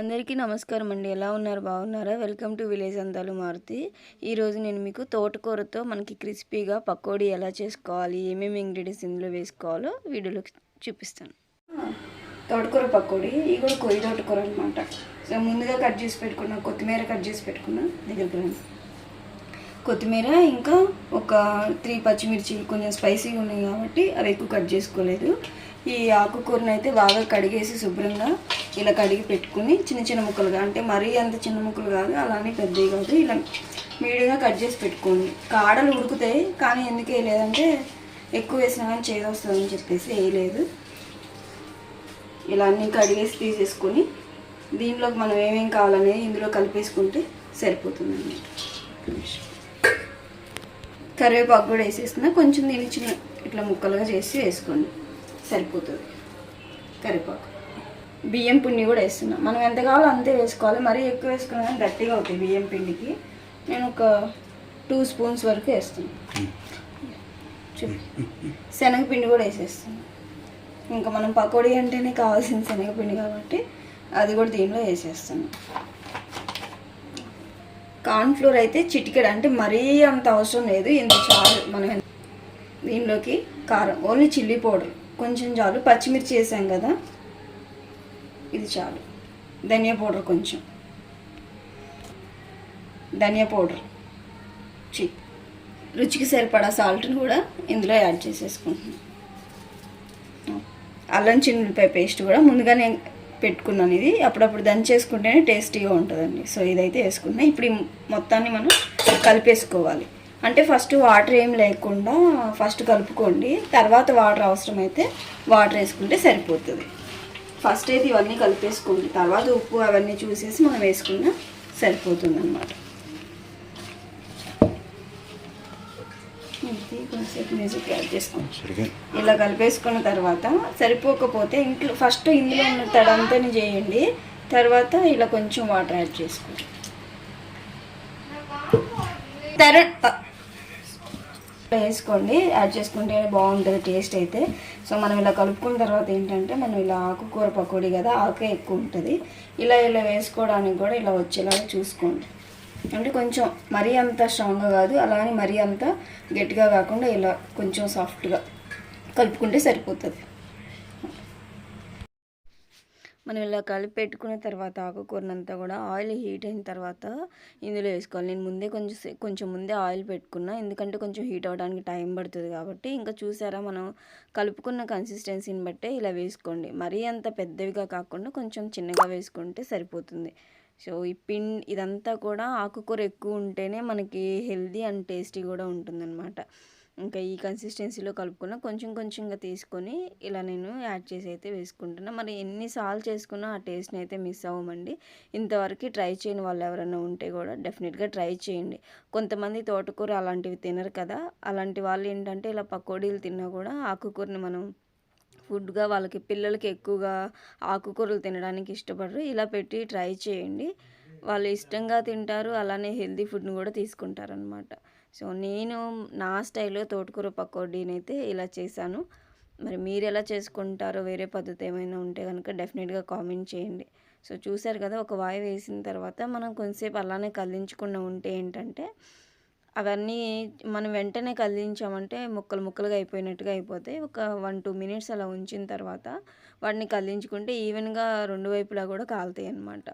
అందరికీ నమస్కారం అండి. ఎలా ఉన్నారు? బాగున్నారా? వెల్కమ్ టు విలేజ్ అందాలు మారుతి. ఈరోజు నేను మీకు తోటకూరతో మనకి క్రిస్పీగా పకోడీ ఎలా చేసుకోవాలి? ఏమేమి ఇంగ్రీడియంట్స్ ఇందులో వేసుకోవాలో వీడియోలో చూపిస్తాను. తోటకూర పకోడీ ఇది కూడా కొయ్యి తోటకూర అనమాట సో ముందుగా కట్ చేసి పెట్టుకున్న కొత్తిమీర కట్ చేసి పెట్టుకున్న దగ్గర కొత్తిమీర ఇంకా ఒక త్రీ పచ్చిమిర్చి కొంచెం స్పైసీగా ఉన్నాయి కాబట్టి అవి ఎక్కువ కట్ చేసుకోలేదు. ఈ ఆకుకూరని అయితే బాగా కడిగేసి శుభ్రంగా ఇలా కడిగి పెట్టుకుని చిన్న చిన్న ముక్కలుగా అంటే మరీ అంత చిన్న ముక్కలు కాదు అలానే పెద్దవి కాదు ఇలా మీడియంగా కట్ చేసి పెట్టుకోండి. కాడలు ఉడుకుతాయి కానీ ఎందుకు వేయలేదంటే ఎక్కువ వేసినా కానీ చేదొస్తుందని చెప్పేసి వేయలేదు. ఇలా అన్నీ కడిగేసి తీసేసుకొని దీనిలోకి మనం ఏమేం కావాలనేది ఇందులో కలిపేసుకుంటే సరిపోతుందండి. కరివేపాకు కూడా వేసేస్తున్నా. కొంచెం దీన్ని చిన్న ఇట్లా ముక్కలుగా చేసి వేసుకోండి. సరిపోతుంది. కరివేపాకు. బియ్యం పిండి కూడా వేస్తున్నాం. మనం ఎంత కావాలో అంతే వేసుకోవాలి. మరీ ఎక్కువ వేసుకున్నా కానీ గట్టిగా అవుతాయి బియ్యం పిండికి. నేను ఒక టూ స్పూన్స్ వరకు వేస్తున్నాను శనగపిండి కూడా వేసేస్తున్నాను ఇంకా మనం పకోడీ అంటేనే కావాల్సిన శనగపిండి కాబట్టి అది కూడా దీనిలో వేసేస్తాను కార్న్ఫ్లోర్ అయితే చిటికెడు. అంటే మరీ అంత అవసరం లేదు. ఇంత చాలు. మనం దీనిలోకి కారం. Only chilli powder. కొంచెం చాలు. పచ్చిమిర్చి వేసాం కదా. ఇది చాలు. ధనియా పౌడర్ కొంచెం. ధనియా పౌడర్. చి రుచికి సరిపడా సాల్ట్ని కూడా ఇందులో యాడ్ చేసేసుకుంటున్నాను అల్లం చిన్నులపాయ పేస్ట్ కూడా ముందుగానే పెట్టుకున్నాను ఇది. అప్పుడప్పుడు దంచేసుకుంటేనే టేస్టీగా ఉంటుందండి. సో ఇదైతే వేసుకున్నా ఇప్పుడు ఈ మొత్తాన్ని మనం కలిపేసుకోవాలి. అంటే ఫస్ట్ వాటర్ ఏం లేకుండా ఫస్ట్ కలుపుకోండి. తర్వాత వాటర్ అవసరమైతే వాటర్ వేసుకుంటే సరిపోతుంది. ఫస్ట్ అయితే ఇవన్నీ కలిపేసుకోండి. తర్వాత ఉప్పు అవన్నీ చూసేసి మనం వేసుకున్నా సరిపోతుంది అనమాట కొంచెంసేపు మ్యూజిక్ యాడ్ చేసుకోండి ఇలా కలిపేసుకున్న తర్వాత సరిపోకపోతే ఇంట్లో ఫస్ట్ ఇందులో ఉన్న తడంతని చేయండి. తర్వాత ఇలా కొంచెం వాటర్ యాడ్ చేసుకోండి. తర వేసుకోండి యాడ్ చేసుకుంటే బాగుంటుంది టేస్ట్ అయితే. సో మనం ఇలా కలుపుకున్న తర్వాత ఏంటంటే మనం ఇలా ఆకుకూర పకోడీ కదా ఆకే ఎక్కువ ఉంటుంది. ఇలా ఇలా వేసుకోవడానికి కూడా ఇలా వచ్చేలాగా చూసుకోండి. అంటే కొంచెం మరీ అంత స్ట్రాంగ్గా కాదు అలానే మరీ అంత గట్టిగా కాకుండా ఇలా కొంచెం సాఫ్ట్గా కలుపుకుంటే సరిపోతుంది. మనం ఇలా కలిపి పెట్టుకున్న తర్వాత ఆకుకూరనంతా కూడా ఆయిల్ హీట్ అయిన తర్వాత ఇందులో వేసుకోవాలి. నేను ముందే కొంచెం కొంచెం ముందే ఆయిల్ పెట్టుకున్నా. ఎందుకంటే కొంచెం హీట్ అవ్వడానికి టైం పడుతుంది కాబట్టి. ఇంకా చూసారా మనం కలుపుకున్న కన్సిస్టెన్సీని బట్టే ఇలా వేసుకోండి. మరీ అంత పెద్దవిగా కాకుండా కొంచెం చిన్నగా వేసుకుంటే సరిపోతుంది. సో ఈ పిన్ ఇదంతా కూడా ఆకుకూర ఎక్కువ ఉంటేనే మనకి హెల్దీ అండ్ టేస్టీ కూడా ఉంటుందన్నమాట. ఇంకా ఈ కన్సిస్టెన్సీలో కలుపుకున్న కొంచెం కొంచెంగా తీసుకొని ఇలా నేను యాడ్ చేసి అయితే వేసుకుంటున్నా. మరి ఎన్నిసార్లు చేసుకున్నా ఆ టేస్ట్ని అయితే మిస్ అవ్వమండి. ఇంతవరకు ట్రై చేయని వాళ్ళు ఎవరైనా ఉంటే కూడా డెఫినెట్గా ట్రై చేయండి. కొంతమంది తోటకూర అలాంటివి తినరు కదా. అలాంటి వాళ్ళు ఏంటంటే ఇలా పకోడీలు తిన్నా కూడా ఆకుకూరని మనం ఫుడ్గా వాళ్ళకి పిల్లలకి ఎక్కువగా ఆకుకూరలు తినడానికి ఇష్టపడరు. ఇలా పెట్టి ట్రై చేయండి. వాళ్ళు ఇష్టంగా తింటారు. అలానే హెల్తీ ఫుడ్ని కూడా తీసుకుంటారు అనమాట సో నేను నా స్టైల్లో తోటకూర పకోడీని అయితే ఇలా చేశాను. మరి మీరు ఎలా చేసుకుంటారో వేరే పద్ధతి ఏమైనా ఉంటే కనుక డెఫినెట్గా కామెంట్ చేయండి. సో చూసారు కదా ఒక వాయి వేసిన తర్వాత మనం కొంతసేపు అలానే కదిలించకుండా ఉంటే ఏంటంటే అవన్నీ మనం వెంటనే కదిలించామంటే ముక్కలు ముక్కలుగా అయిపోయినట్టుగా అయిపోతాయి. ఒక వన్ టూ మినిట్స్ అలా ఉంచిన తర్వాత వాటిని కదిలించుకుంటే ఈవెన్గా రెండు వైపులా కూడా కాలుతాయి అన్నమాట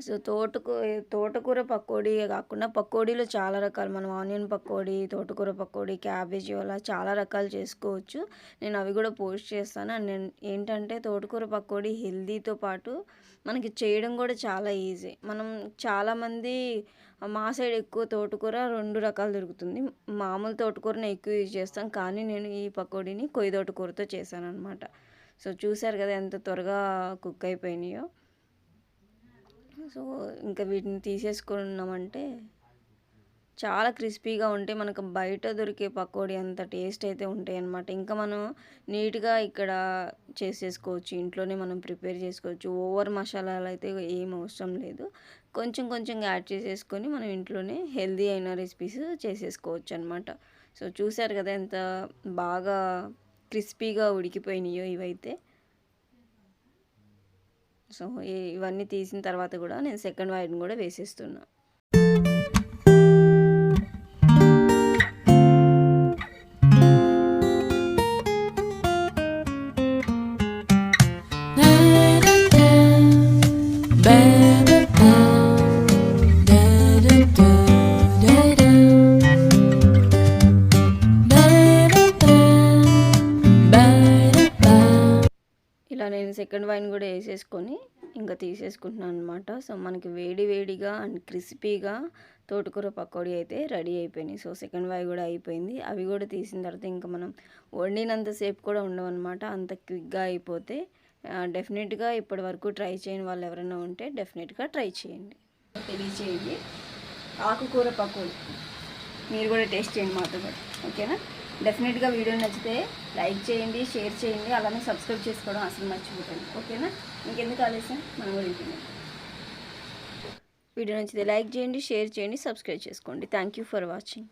సో తోటకూ తోటకూర పకోడీ కాకుండా పకోడీలో చాలా రకాలు. మనం ఆనియన్ పకోడీ తోటకూర పకోడీ క్యాబేజీ అలా చాలా రకాలు చేసుకోవచ్చు. నేను అవి కూడా పోస్ట్ చేస్తాను. అండ్ నేను ఏంటంటే తోటకూర పకోడీ హెల్దీతో పాటు మనకి చేయడం కూడా చాలా ఈజీ. మనం చాలామంది మా సైడ్ ఎక్కువ తోటకూర రెండు రకాలు దొరుకుతుంది. మామూలు తోటకూరని ఎక్కువ యూజ్ చేస్తాం. కానీ నేను ఈ పకోడీని కొయ్యి తోటకూరతో చేశాను అనమాట సో చూశారు కదా ఎంత త్వరగా కుక్ అయిపోయినాయో. సో ఇంకా వీటిని తీసేసుకున్నామంటే చాలా క్రిస్పీగా ఉంటే మనకు బయట దొరికే పకోడీ అంత టేస్ట్ అయితే ఉంటాయి అన్నమాట. ఇంకా మనం నీట్గా ఇక్కడ చేసేసుకోవచ్చు. ఇంట్లోనే మనం ప్రిపేర్ చేసుకోవచ్చు. ఓవర్ మసాలాలు అయితే ఏం అవసరం లేదు. కొంచెం కొంచెం యాడ్ చేసేసుకొని మనం ఇంట్లోనే హెల్దీ అయిన రెసిపీస్ చేసేసుకోవచ్చు అనమాట సో చూసారు కదా ఎంత బాగా క్రిస్పీగా ఉడికిపోయినాయో ఇవైతే. సో ఇవన్నీ తీసిన తర్వాత కూడా నేను సెకండ్ వైట్ని కూడా వేసేస్తున్నా. సెకండ్ వైన్ కూడా వేసేసుకొని ఇంకా తీసేసుకుంటున్నాను అనమాట సో మనకి వేడి వేడిగా అండ్ క్రిస్పీగా తోటకూర పకోడీ అయితే రెడీ అయిపోయినాయి. సో సెకండ్ వై కూడా అయిపోయింది. అవి కూడా తీసిన తర్వాత ఇంకా మనం వండినంతసేపు కూడా ఉండవన్నమాట అంత క్విక్గా అయిపోతే డెఫినెట్గా ఇప్పటి వరకు ట్రై చేయని వాళ్ళు ఎవరైనా ఉంటే డెఫినెట్గా ట్రై చేయండి. తెలియచేయండి. ఆకుకూర పకోడీ. మీరు కూడా టేస్ట్ చేయండి మాతో ఓకేనా? డెఫినెట్గా వీడియో నచ్చితే లైక్ చేయండి షేర్ చేయండి అలానే సబ్స్క్రైబ్ చేసుకోవడం అసలు మర్చిపోకండి. ఓకేనా ఇంకెందుకు ఆలస్యం? మనం కూడా ఇంటికి వీడియో నచ్చితే లైక్ చేయండి షేర్ చేయండి సబ్స్క్రైబ్ చేసుకోండి. Thank you for watching